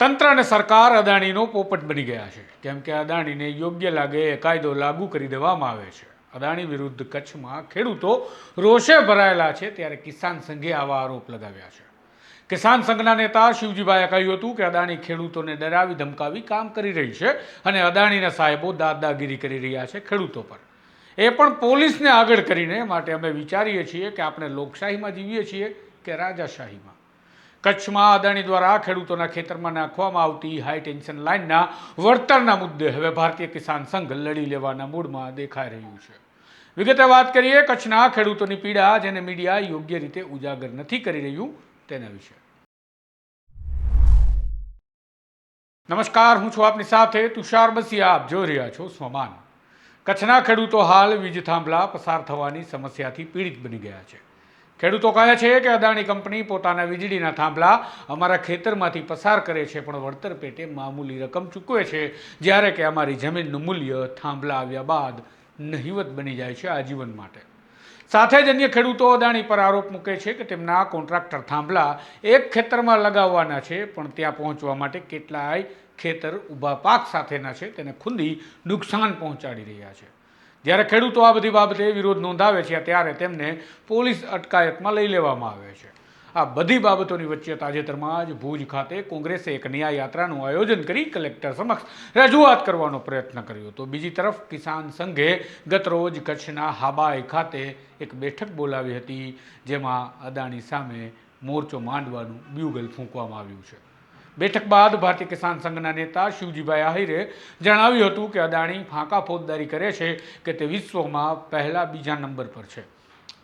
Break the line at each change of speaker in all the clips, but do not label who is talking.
તંત્ર અને સરકાર અદાણીનો પોપટ બની ગયા છે. કેમ કે અદાણીને યોગ્ય લાગે એ કાયદો લાગુ કરી દેવામાં આવે છે. અદાણી વિરુદ્ધ કચ્છમાં ખેડૂતો રોષે ભરાયેલા છે ત્યારે કિસાન સંઘે આવા આરોપ લગાવ્યા છે. કિસાન સંઘના નેતા શિવજીભાઈએ કહ્યું હતું કે અદાણી ખેડૂતોને ડરાવી ધમકાવી કામ કરી રહી છે અને અદાણીના સાહેબો દાદાગીરી કરી રહ્યા છે ખેડૂતો પર. એ પણ પોલીસને આગળ કરીને માટે અમે વિચારીએ છીએ કે આપણે લોકશાહીમાં જીવીએ છીએ કે રાજાશાહીમાં. કચ્છમાં અદાણી દ્વારા ખેડૂતોના ખેતરમાં નાખવામાં આવતી હાઈ ટેન્શન લાઇનના વળતરના મુદ્દે હવે ભારતીય કિસાન સંઘ લડી લેવાના મૂડમાં દેખાઈ રહ્યું છે. વિગતે વાત કરીએ, કચ્છના ખેડૂતોની પીડા જેને મીડિયા યોગ્ય રીતે ઉજાગર નથી કરી રહ્યું તેના વિશે. નમસ્કાર, હું છું આપની સાથે તુષાર બસિયા. આપ જોઈ રહ્યા છો સ્વમાન. કચ્છના ખેડૂતો હાલ વીજ થાંભલા પસાર થવાની સમસ્યાથી પીડિત બની ગયા છે. ખેડૂતો કહે છે કે અદાણી કંપની પોતાના વીજળીના થાંભલા અમારા ખેતરમાંથી પસાર કરે છે, પણ વળતર પેટે મામૂલી રકમ ચૂકવે છે. જ્યારે કે અમારી જમીનનું મૂલ્ય થાંભલા આવ્યા બાદ નહિવત બની જાય છે આજીવન માટે. સાથે જ અન્ય ખેડૂતો અદાણી પર આરોપ મૂકે છે કે તેમના કોન્ટ્રાક્ટર થાંભલા એક ખેતરમાં લગાવવાના છે, પણ ત્યાં પહોંચવા માટે કેટલાય ખેતર ઊભા પાક સાથેના છે, તેને ખુંદી નુકસાન પહોંચાડી રહ્યા છે. જ્યારે ખેડૂતો આ બધી બાબતે વિરોધ નોંધાવે છે ત્યારે તેમને પોલીસ અટકાયતમાં લઈ લેવામાં આવે છે. આ બધી બાબતોની વચ્ચે તાજેતરમાં જ ભુજ ખાતે કોંગ્રેસે એક ન્યાય યાત્રાનું આયોજન કરી કલેક્ટર સમક્ષ રજૂઆત કરવાનો પ્રયત્ન કર્યો તો બીજી તરફ કિસાન સંઘે ગતરોજ કચ્છના હાબાઈ ખાતે એક બેઠક બોલાવી હતી, જેમાં અદાણી સામે મોરચો માંડવાનું બ્યુગલ ફૂંકવામાં આવ્યું છે. બેઠક બાદ ભારતીય કિસાન સંઘના નેતા શિવજીભાઈ આહિરે જણાવ્યું હતું કે અદાણી ફાંકા ફોજદારી કરે છે કે તે વિશ્વમાં પહેલા બીજા નંબર પર છે.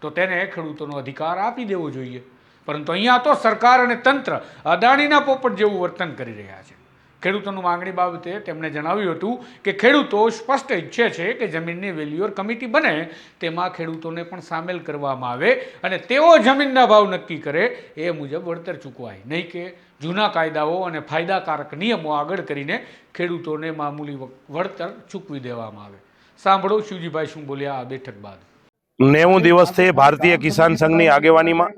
તો તેને ખેડૂતોનો અધિકાર આપી દેવો જોઈએ. પરંતુ અહીંયા તો સરકાર અને તંત્ર અદાણીના પોપટ જેવું વર્તન કરી રહ્યા છે. ખેડૂતોની માંગણી બાબતે તેમણે જણાવ્યું હતું કે ખેડૂતો સ્પષ્ટ ઈચ્છે છે કે જમીનની વેલ્યુઅર કમિટી બને, તેમાં ખેડૂતોને પણ સામેલ કરવામાં આવે અને તેઓ જમીનના ભાવ નક્કી કરે, એ મુજબ વળતર ચૂકવાય. નહીં કે જૂના કાયદાઓ અને ફાયદાકારક નિયમો આગળ કરીને ખેડૂતોને મામૂલી વળતર ચૂકવી દેવામાં આવે. સાંભળો શિવજીભાઈ શું બોલ્યા આ બેઠક બાદ.
નેવું દિવસથી ભારતીય કિસાન સંઘની આગેવાનીમાં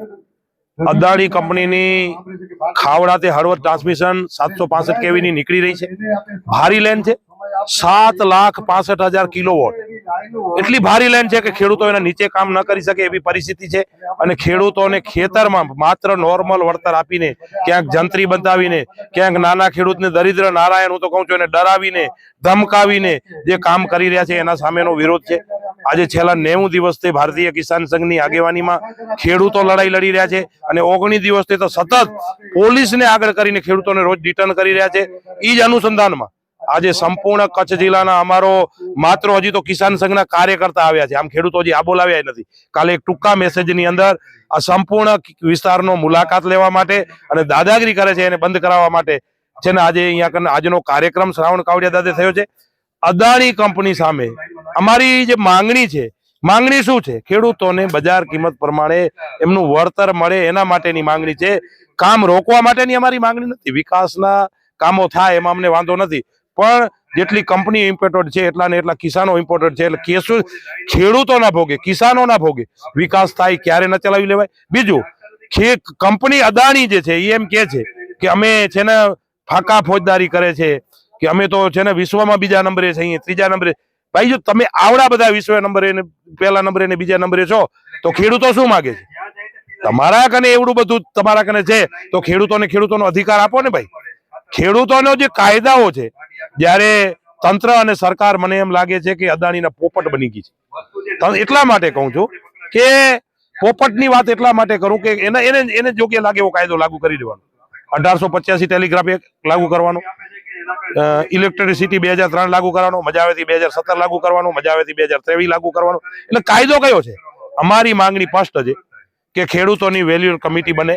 અદાણી કંપનીની ખાવડાથી હળવદ ટ્રાન્સમિશન સાતસો પાસઠ કેવીની નીકળી રહી છે. ભારી લેન છે. સાત લાખ પાસઠ હજાર કિલોવોટ. એટલી ભારી લેન છે કે ખેડૂતો એના નીચે કામ ન કરી શકે એવી પરિસ્થિતિ છે અને ખેડૂતોને ખેતરમાં માત્ર નોર્મલ વળતર આપીને ક્યાંક જંત્રી બતાવીને ક્યાંક નાના ખેડૂતને દરિદ્ર નારાયણ હું તો કહું છું એને ડરાવીને, ધમકાવીને જે કામ કરી રહ્યા છે એના સામેનો વિરોધ છે. આજે છેલ્લા નેવું દિવસથી ભારતીય કિસાન સંઘની આગેવાનીમાં ખેડૂતો લડાઈ લડી રહ્યા છે અને ઓગણીસ દિવસથી તો સતત પોલીસને આગળ કરીને ખેડૂતોને રોજ રિટર્ન કરી રહ્યા છે. એ જ અનુસંધાનમાં આજે સંપૂર્ણ કચ્છ જિલ્લાના અમારો માત્ર હજી તો કિસાન સંઘના કાર્યકર્તા આવ્યા છે. આમ ખેડૂતો હજી આ બોલાવ્યા નથી. કાલે એક ટૂંકા મેસેજની અંદર આ સંપૂર્ણ વિસ્તારનો મુલાકાત લેવા માટે અને દાદાગીરી કરે છે એને બંધ કરાવવા માટે છે ને આજે અહીંયા આજનો કાર્યક્રમ શ્રાવણ કાવડિયા દાદે થયો છે. અદાણી કંપની સામે અમારી જે માંગણી છે, માંગણી શું છે? ખેડૂતોને બજાર કિંમત પ્રમાણે એમનું વળતર મળે એના માટેની માંગણી છે. કામ રોકવા માટેની અમારી માંગણી નથી. વિકાસના કામો થાય એમાં અમને વાંધો નથી. પણ જેટલી કંપની ઇમ્પોર્ટેડ છે, એટલા ને એટલા કિસાનો ઇમ્પોર્ટેડ છે. એટલે કેસો ખેડૂતોના ભોગે, કિસાનોના ભોગે વિકાસ થાય ક્યારે ન ચલાવી લેવાય? બીજું કંપની અદાણી જે છે, એ એમ કે છે કે અમે છે ને ફાંકા ફોજદારી કરે છે. કે અમે તો છે ને વિશ્વમાં બીજા નંબરે છે અહીંયા ત્રીજા નંબરે. ભાઈ, જો તમે આવડા બધા વિશ્વ નંબરે પહેલા નંબરે ને બીજા નંબરે છો, તો ખેડૂતો શું માગે છે? તમારા કને એવડું બધું, તમારા કને છે, તો ખેડૂતોને ખેડૂતોનો અધિકાર આપો ને ભાઈ. ખેડૂતોનો જે કાયદાઓ છે, જ્યારે તંત્ર અને સરકાર મને એમ લાગે છે કે અદાણીના પોપટ બની ગઈ છે. એટલા માટે કહું છું કે પોપટની વાત એટલા માટે કરું કે એને એને એને યોગ્ય લાગે એવો કાયદો લાગુ કરી દેવાનો. અઢારસો પચ્યાસી ટેલિગ્રાફ એક લાગુ કરવાનો. ઇલેક્ટ્રિસિટી બે હજાર ત્રણ લાગુ કરવાનો, મજા આવેથી બે હજાર સત્તર લાગુ કરવાનો, મજા આવેથી બે હજાર ત્રેવીસ લાગુ કરવાનો. એટલે કાયદો કયો છે? અમારી માંગણી સ્પષ્ટ છે કે ખેડૂતોની વેલ્યુ કમિટી બને,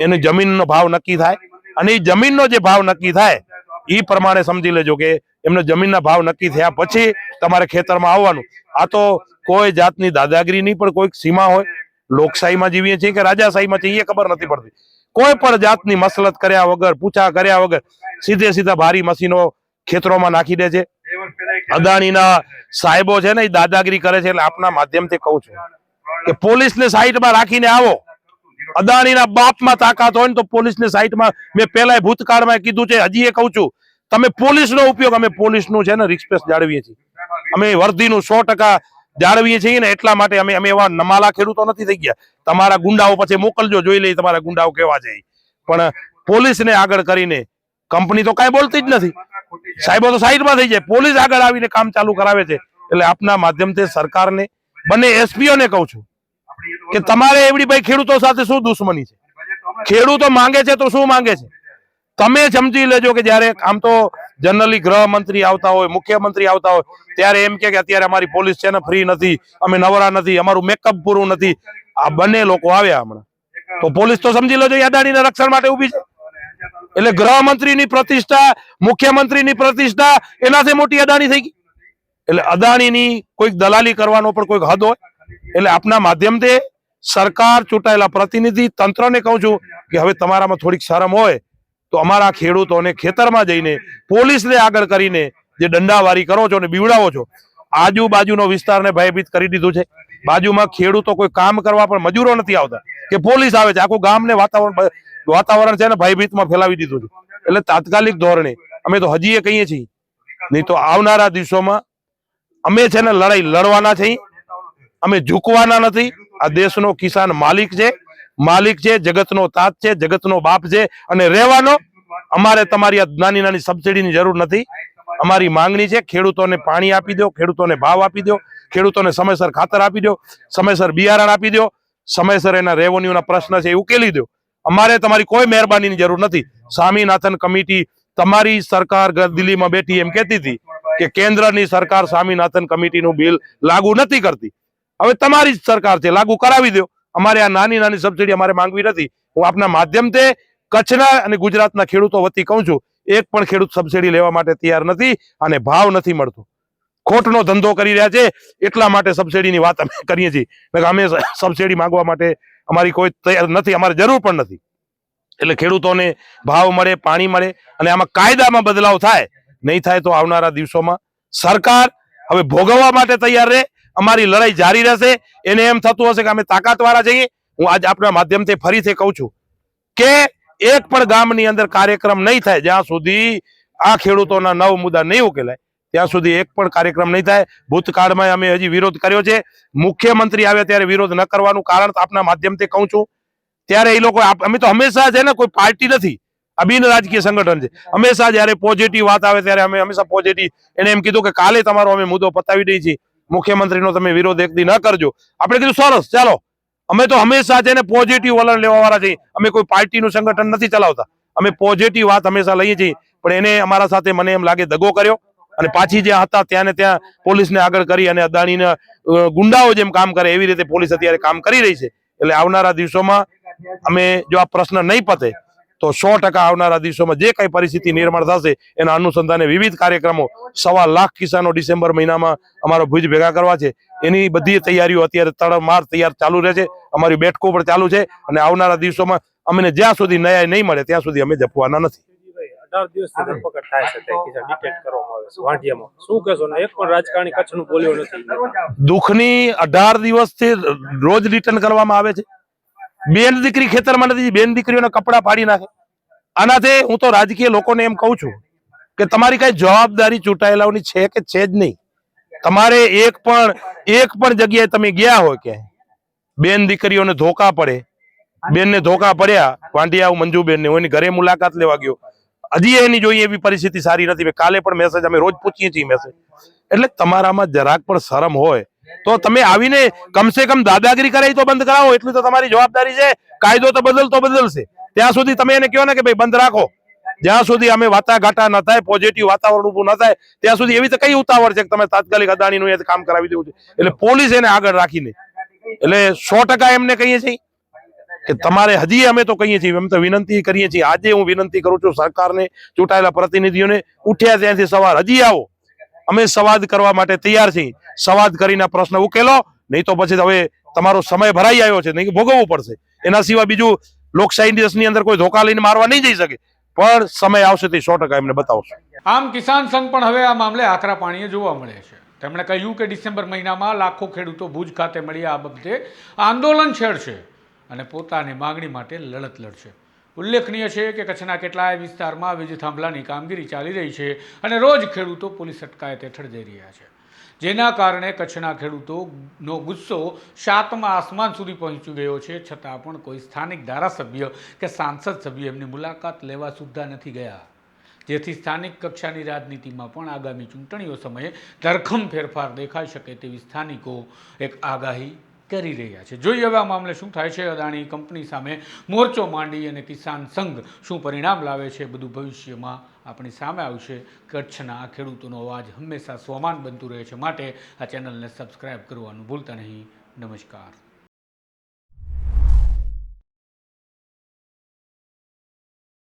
એની જમીનનો ભાવ નક્કી થાય અને એ જમીનનો જે ભાવ નક્કી થાય, એ પ્રમાણે સમજી લેજો કે એમને જમીનના ભાવ નક્કી થયા પછી તમારે ખેતરમાં આવવાનું. આ તો કોઈ જાતની દાદાગીરી નહીં, પણ કોઈક સીમા હોય. લોકશાહીમાં જીવીએ છીએ કે રાજાશાહીમાં છીએ, એ ખબર નથી પડતી. કોઈ પણ જાતની મસલત કર્યા વગર, પૂછા કર્યા વગર સીધે સીધા ભારી મશીનો ખેતરોમાં નાખી દે છે. અદાણીના સાહેબો છે ને દાદાગીરી કરે છે એટલે આપના માધ્યમથી કહું છું કે પોલીસને સાઈડમાં રાખીને આવો. અદાણીના બાપમાં તાકાત હોય ને તો પોલીસને સાઈડમાં મેં પહેલા ભૂતકાળમાં કીધું છે, હજી એ કહું છું, તમે પોલીસનો ઉપયોગ, અમે પોલીસનું છે ને રિક્સપ્રેસ જાળવીએ છીએ. અમે વર્ધીનું સો ટકા જાળવીએ છીએ ને એટલા માટે અમે અમે એવા નમાલા ખેડૂતો નથી થઈ ગયા. તમારા ગુંડાઓ પછી મોકલજો, જોઈ લઈએ તમારા ગુંડાઓ કેવા છે પણ પોલીસને આગળ કરીને, કંપની તો કાંઈ બોલતી જ નથી. સાહેબો તો સાઈડમાં થઈ જાય. પોલીસ આગળ આવીને કામ ચાલુ કરાવે છે. એટલે આપના માધ્યમથી સરકારને, બંને એસપીઓને કહું છું કે તમારે એવડી ભાઈ ખેડૂતો સાથે શું દુશ્મની છે? ખેડૂતો માંગે છે તો શું માંગે છે? તમે સમજી લેજો કે જ્યારે આમ તો જનરલી ગૃહમંત્રી આવતા હોય, મુખ્યમંત્રી આવતા હોય, ત્યારે એમ કે અત્યારે અમારી પોલીસ છે ને ફ્રી નથી, અમે નવરા નથી, અમારું મેકઅપ પૂરું નથી. આ બંને લોકો આવ્યા હમણાં. તો પોલીસ તો સમજી લેજો એ અદાણીના રક્ષણ માટે ઊભી છે. એટલે ગૃહમંત્રીની પ્રતિષ્ઠા, મુખ્યમંત્રીની પ્રતિષ્ઠા, એનાથી મોટી અદાણી થઈ ગઈ. એટલે અદાણીની કોઈક દલાલી કરવાનો પણ કોઈક હદ હોય. એટલે આપના માધ્યમથી સરકાર ચૂંટાયેલા પ્રતિનિધિ તંત્રને કહું છું કે હવે તમારામાં થોડીક શરમ હોય તો અમારા ખેડૂતોને ખેતરમાં જઈને પોલીસને આગળ કરીને જે દંડાવારી કરો છો ને બીવડાવો છો, આજુબાજુનો વિસ્તારને ભયભીત કરી દીધું છે. બાજુમાં ખેડૂતો કોઈ કામ કરવા પણ મજૂરો નથી આવતા, કે પોલીસ આવે છે. આખું ગામને વાતાવરણ વાતાવરણ છે ને ભયભીતમાં ફેલાવી દીધું છે. એટલે તાત્કાલિક ધોરણે અમે તો હજી એ કહીએ છીએ. નહીં તો આવનારા દિવસોમાં અમે છે ને લડાઈ લડવાના છીએ. અમે ઝૂકવાના નથી. આ દેશનો કિસાન માલિક છે. માલિક છે, જગતનો તાત છે, જગતનો બાપ છે અને રહેવાનો અમારે તમારી નાની નાની સબસિડીની જરૂર નથી. અમારી માંગણી છે, ખેડૂતોને પાણી આપી દો, ખેડૂતોને ભાવ આપી દો, ખેડૂતોને સમયસર ખાતર આપી દો, સમયસર બિયારણ આપી દો, સમયસર એના રેવન્યુના પ્રશ્ન છે એ ઉકેલી દો. અમારે તમારી કોઈ મહેરબાનીની જરૂર નથી. સ્વામીનાથન કમિટી તમારી સરકાર દિલ્હીમાં બેઠી એમ કહેતી હતી કે કેન્દ્રની સરકાર સ્વામીનાથન કમિટીનું બિલ લાગુ નથી કરતી. હવે તમારી જ સરકાર છે, લાગુ કરાવી દો. અમારે આ નાની નાની સબસિડી અમારે માંગવી નથી. હું આપના માધ્યમથી કચ્છના અને ગુજરાતના ખેડૂતો વતી કહું છું, એક પણ ખેડૂત સબસિડી લેવા માટે તૈયાર નથી અને ભાવ નથી મળતો. ખોટનો ધંધો કરી રહ્યા છે, એટલા માટે સબસિડીની વાત અમે કરીએ છીએ. અમે સબસિડી માંગવા માટે અમારી કોઈ તૈયાર નથી, અમારે જરૂર પણ નથી. એટલે ખેડૂતોને ભાવ મળે, પાણી મળે અને આમાં કાયદામાં બદલાવ થાય. નહીં થાય તો આવનારા દિવસોમાં સરકાર હવે ભોગવવા માટે તૈયાર રહે અમારી લડાઈ જારી રહેશે. એને એમ થતું હશે કે અમે તાકાતવાળા છીએ. હું આજ આપણા માધ્યમથી ફરીથી કહું છું કે એક પણ ગામની અંદર કાર્યક્રમ નહીં થાય, જ્યાં સુધી આ ખેડૂતોના નવ મુદ્દા નહીં ઉકેલાય, ત્યાં સુધી એક પણ કાર્યક્રમ નહીં થાય. ભૂતકાળમાં અમે હજી વિરોધ કર્યો છે. મુખ્યમંત્રી આવ્યા ત્યારે વિરોધ ન કરવાનું કારણ આપના માધ્યમથી કહું છું. ત્યારે એ લોકો અમે તો હંમેશા છે ને, કોઈ પાર્ટી નથી. આ બિન રાજકીય સંગઠન છે. હંમેશા જયારે પોઝિટિવ વાત આવે ત્યારે અમે હંમેશા પોઝિટિવ એને એમ કીધું કે કાલે તમારો અમે મુદ્દો પતાવી દઈએ છીએ. મુખ્યમંત્રીનો તમે વિરોધ એકદી ન કરજો. આપણે કીધું સરસ, ચાલો. અમે તો હંમેશા છે ને પોઝિટિવ વલણ લેવા વાળા છીએ. અમે કોઈ પાર્ટીનું સંગઠન નથી ચલાવતા. અમે પોઝિટિવ વાત હંમેશા લઈએ છીએ. પણ એને અમારા સાથે મને એમ લાગે દગો કર્યો. અને પાછી જ્યાં હતા ત્યાં ને ત્યાં પોલીસને આગળ કરી અને અદાણીના ગુંડાઓ જેમ કામ કરે એવી રીતે પોલીસ અત્યારે કામ કરી રહી છે. એટલે આવનારા દિવસોમાં અમે જો આ પ્રશ્ન નહીં પતે તો સો ટકા આવનારા દિવસોમાં જે કઈ પરિસ્થિતિ નિર્માણ થશે એના અનુસંધાને વિવિધ કાર્યક્રમો સવા લાખ કિસાનો ડિસેમ્બર મહિનામાં અમારો ભુજ ભેગા કરવા છે. એની બધી તૈયારીઓ અત્યારે તડમાર તૈયાર ચાલુ રહે છે. અમારી બેઠકો પણ ચાલુ છે અને આવનારા દિવસોમાં અમને જ્યાં સુધી ન્યાય નહીં મળે ત્યાં સુધી અમે જપવાના નથી.
અઢારની ધરપકડ થાય છે ડિટેક્ટ કરવામાં આવે છે વાંઢિયામાં. શું કહેશો ને એક પણ રાજકારણી કચ્છનું બોલ્યો નથી.
દુઃખની અઢાર દિવસથી રોજ રિટર્ન કરવામાં આવે છે. બેન દીકરી ખેતરમાં નથી, બેન દીકરીઓના કપડા પાડી નાખે. આનાથી હું તો રાજકીય લોકોને એમ કહું છું કે તમારી કઈ જવાબદારી ચૂંટાયેલાઓની છે કે છે જ નહીં. તમારે એક પણ એક પણ જગ્યાએ તમે ગયા હોય કે બેન દીકરીઓને ધોકા પડે. બેનને ધોકા પડ્યા વાંઢિયા મંજુબેન ને હું એની ઘરે મુલાકાત લેવા ગયો. હજી એની જોઈએ એવી પરિસ્થિતિ સારી નથી. કાલે પણ મેસેજ અમે રોજ પૂછીએ છીએ મેસેજ એટલે તમારામાં જરાક પણ શરમ હોય તો તમે આવીને કમસે કમ દાદાગીરી કરાવી તો બંધ કરાવો, એટલું તો તમારી જવાબદારી છે. કાયદો તો બદલતો બદલશે. ત્યાં સુધી તમે એને કહો ને કે ભાઈ બંધ રાખો. જ્યાં સુધી અમે વાટાઘાટા ન થાય પોઝિટિવ વાતાવરણ ઉભું ન થાય, ત્યાં સુધી એવી તો કઈ ઉતાવળ છે કે તમે તાત્કાલિક અદાણીનું કામ કરાવી દેવું છે. એટલે પોલીસ એને આગળ રાખીને. એટલે સો એમને કહીએ છીએ કે તમારે હજી અમે તો કહીએ છીએ અમે તો વિનંતી કરીએ છીએ. આજે હું વિનંતી કરું છું સરકારને, ચૂંટાયેલા પ્રતિનિધિઓને, ઉઠ્યા ત્યાંથી સવાર હજી આવો. અમે સંવાદ કરવા માટે તૈયાર છીએ. સંવાદ કરીને પ્રશ્ન ઉકેલો. નહીં તો પછી હવે તમારો સમય ભરાઈ આવ્યો છે. નહીં, ભોગવવું પડશે. એના સિવાય બીજું લોકશાહી દેશની અંદર કોઈ ધોકા લઈને મારવા નહીં જઈ શકે. પણ સમય આવશે તે સો ટકા એમને બતાવશે.
આમ કિસાન સંઘ પણ હવે આ મામલે આકરા પાણીએ જોવા મળે છે. તેમણે કહ્યું કે ડિસેમ્બર મહિનામાં લાખો ખેડૂતો ભુજ ખાતે મળી આ બાબતે આંદોલન છેડશે અને પોતાની માગણી માટે લડત લડશે. ઉલ્લેખનીય છે કે કચ્છના કેટલાય વિસ્તારમાં વીજ થાંભલાની કામગીરી ચાલી રહી છે અને રોજ ખેડૂતો પોલીસ અટકાયત હેઠળ જઈ રહ્યા છે. જેના કારણે કચ્છના ખેડૂતોનો ગુસ્સો સાતમા આસમાન સુધી પહોંચી ગયો છે, છતાં પણ કોઈ સ્થાનિક ધારાસભ્ય કે સાંસદ સભ્ય એમની મુલાકાત લેવા સુદ્ધા નથી ગયા. જેથી સ્થાનિક કક્ષાની રાજનીતિમાં પણ આગામી ચૂંટણીઓ સમયે ધરખમ ફેરફાર દેખાઈ શકે તેવી સ્થાનિકો એક આગાહી કરી રહ્યા છે. જોઈએ હવે આ મામલે શું થાય છે. અદાણી કંપની સામે મોરચો માંડી અને કિસાન સંઘ શું પરિણામ લાવે છે બધું ભવિષ્યમાં આપણી સામે આવશે. કચ્છના ખેડૂતોનો અવાજ હંમેશા સ્વમાન બનતું રહે છે. માટે આ ચેનલને સબસ્ક્રાઈબ કરવાનું ભૂલતા નહીં. નમસ્કાર.